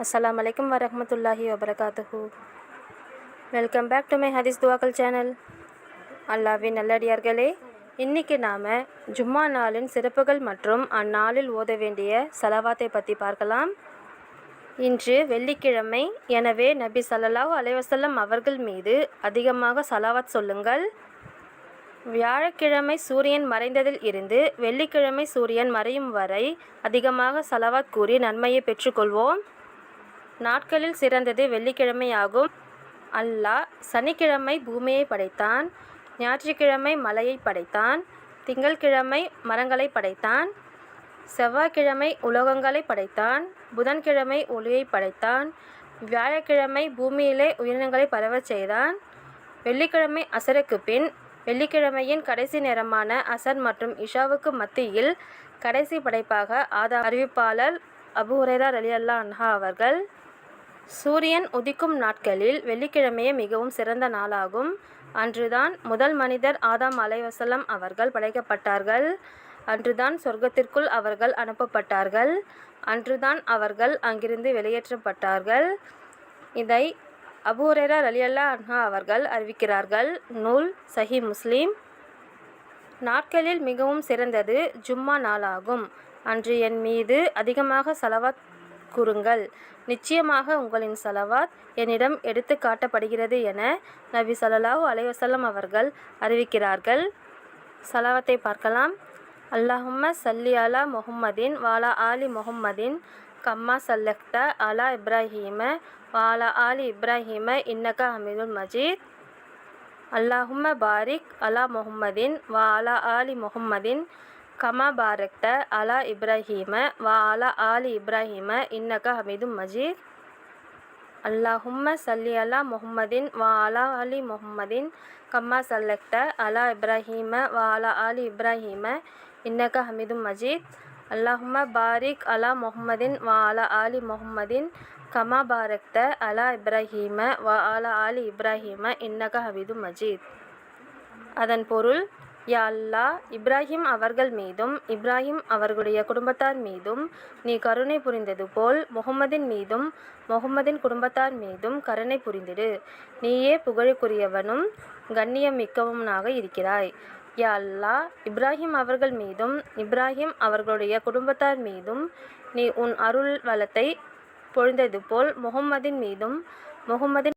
அஸ்லாம் வலைக்கம் வரமத்துல்லாஹி வபரகாத்துஹு வெல்கம் பேக் டு மை ஹதீஸ் துவாக்கல் சேனல் அல்லாவின் நல்லடியார்களே இன்றைக்கி நாம் ஜும்மா நாளின் சிறப்புகள் மற்றும் அந்நாளில் ஓத வேண்டிய செலவாத்தை பற்றி பார்க்கலாம். இன்று வெள்ளிக்கிழமை எனவே நபி ஸல்லல்லாஹு அலைவசல்லம் அவர்கள் மீது அதிகமாக சலாவாத் சொல்லுங்கள். வியாழக்கிழமை சூரியன் மறைந்ததில் இருந்து வெள்ளிக்கிழமை சூரியன் மறையும் வரை அதிகமாக சலவாத் கூறி நன்மையை பெற்றுக்கொள்வோம். நாட்களில் சிறந்தது வெள்ளிக்கிழமையாகும். அல்லாஹ் சனிக்கிழமை பூமியை படைத்தான். ஞாயிற்றுக்கிழமை மலையை படைத்தான். திங்கள்கிழமை மரங்களை படைத்தான். செவ்வாய்க்கிழமை உலோகங்களை படைத்தான். புதன்கிழமை ஒளியை படைத்தான். வியாழக்கிழமை பூமியிலே உயிரினங்களை பரவச் செய்தான். வெள்ளிக்கிழமை அசருக்கு பின் வெள்ளிக்கிழமையின் கடைசி நேரமான அசர் மற்றும் இஷாவுக்கு மத்தியில் கடைசி படைப்பாக ஆதா அறிவிப்பாளர் அபு அலி ரலியல்லா அன்ஹா அவர்கள் சூரியன் உதிக்கும் நாட்களில் வெள்ளிக்கிழமையே மிகவும் சிறந்த நாளாகும். அன்றுதான் முதல் மனிதர் ஆதாம் அலைவசலம் அவர்கள் படைக்கப்பட்டார்கள். அன்றுதான் சொர்க்கத்திற்குள் அவர்கள் அனுப்பப்பட்டார்கள். அன்றுதான் அவர்கள் அங்கிருந்து வெளியேற்றப்பட்டார்கள். இதை அபூரேரா ரலியல்லா அன்ஹா அவர்கள் அறிவிக்கிறார்கள். நூல் சஹி முஸ்லீம். நாட்களில் மிகவும் சிறந்தது ஜும்மா நாளாகும். அன்று என் மீது அதிகமாக சலவாத் கூறுங்கள். நிச்சயமாக உங்களின் சலவாத் என்னிடம் எடுத்து காட்டப்படுகிறது என நபி ஸல்லல்லாஹு அலைவசல்லம் அவர்கள் அறிவிக்கிறார்கள். சலவத்தை பார்க்கலாம். அல்லாஹும்ம சல்லி அலா முஹம்மதின் வாலா ஆலி முஹம்மதின் கம்மா சல்லக்த அலா இப்ராஹீம வாலா ஆலி இப்ராஹீம இன்னக்கா ஹமீதுல் மஜீத். அல்லாஹும்ம பாரிக் அலா முஹம்மதின் வாலா ஆலி முஹம்மதின் கமா பாரக்த அலா இப்ராஹீம வா அலா ஆலி இப்ராஹீம இன்னக ஹமீதும் மஜீத். அல்லாஹும்ம சல்லி அலா முஹம்மதின் வா அலா அலி முஹம்மதின் கம்மா சல்லக்த அலா இப்ராஹீம வா அலா ஆலி இப்ராஹீம இன்னக ஹமீதும் மஜீத். அல்லாஹும்ம பாரிக் அலா முஹம்மதின் வா அலா ஆலி முஹம்மதின் கமா பாரக்த அலா இப்ராஹீம வா அலா ஆலி இப்ராஹீம இன்னக ஹமீதும் மஜீத். அதன் பொருள் யா இப்ராஹிம் அவர்கள் மீதும் இப்ராஹிம் அவர்களுடைய குடும்பத்தார் மீதும் நீ கருணை புரிந்தது போல் முகமதின் மீதும் முகமதின் குடும்பத்தார் மீதும் கருணை புரிந்திடு. நீயே புகழுக்குரியவனும் கண்ணியம் மிக்கவனாக இருக்கிறாய். யா இப்ராஹிம் அவர்கள் மீதும் இப்ராஹிம் அவர்களுடைய குடும்பத்தார் மீதும் நீ உன் அருள் வளத்தை பொழிந்தது போல் முகம்மதின் மீதும் முகம்மதின்